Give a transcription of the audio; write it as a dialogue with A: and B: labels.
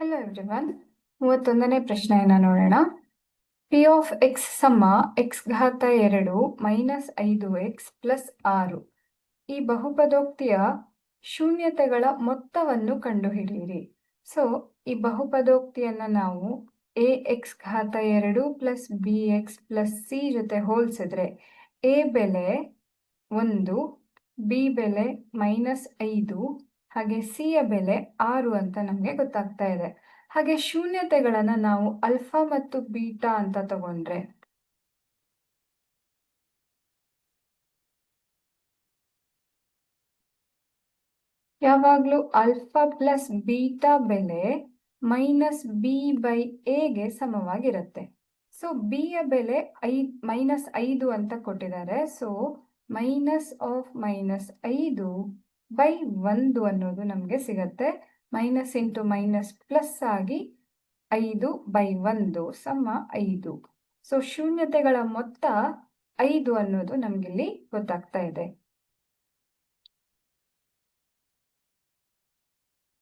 A: Hello everyone ಮೂವತ್ತೊಂದನೇ ಪ್ರಶ್ನೆಯನ್ನ ನೋಡೋಣ. ಪಿ ಆಫ್ ಎಕ್ಸ್ ಸಮ ಎಕ್ಸ್ ಘಾತ ಎರಡು ಮೈನಸ್ ಐದು ಎಕ್ಸ್ ಪ್ಲಸ್ ಆರು. ಈ ಬಹುಪದೋಕ್ತಿಯ ಶೂನ್ಯತೆಗಳ ಮೊತ್ತವನ್ನು ಕಂಡುಹಿಡಿಯಿರಿ. ಸೊ ಈ ಬಹುಪದೋಕ್ತಿಯನ್ನ ನಾವು ಎ ಎಕ್ಸ್ ಘಾತ ಎರಡು plus b x plus c ಜೊತೆ ಹೋಲಿಸಿದ್ರೆ ಎ ಬೆಲೆ ಒಂದು ಬಿ ಬೆಲೆ ಮೈನಸ್ ಐದು ಹಾಗೆ ಸಿ ಯ ಬೆಲೆ ಆರು ಅಂತ ನಮಗೆ ಗೊತ್ತಾಗ್ತಾ ಇದೆ. ಹಾಗೆ ಶೂನ್ಯತೆಗಳನ್ನ ನಾವು ಅಲ್ಫಾ ಮತ್ತು ಬೀಟಾ ಅಂತ ತಗೊಂಡ್ರೆ. ಯಾವಾಗ್ಲೂ ಅಲ್ಫಾ ಪ್ಲಸ್ ಬೀಟಾ ಬೆಲೆ ಮೈನಸ್ ಬಿ ಬೈ ಎಗೆ ಸಮವಾಗಿರುತ್ತೆ. ಸೊ ಬಿ ಯ ಬೆಲೆ ಐದ್ ಮೈನಸ್ ಐದು ಅಂತ ಕೊಟ್ಟಿದ್ದಾರೆ. ಸೊ ಮೈನಸ್ ಆಫ್ ಮೈನಸ್ ಐದು ಬೈ ಒಂದು ಅನ್ನೋದು ನಮಗೆ ಸಿಗತ್ತೆ. ಮೈನಸ್ ಇಂಟು ಮೈನಸ್ ಪ್ಲಸ್ ಆಗಿ ಐದು ಬೈ ಒಂದು ಸಮ ಐದು. ಸೊ ಶೂನ್ಯತೆಗಳ ಮೊತ್ತ ಐದು ಅನ್ನೋದು ನಮಗಿಲ್ಲಿ ಗೊತ್ತಾಗ್ತಾ ಇದೆ.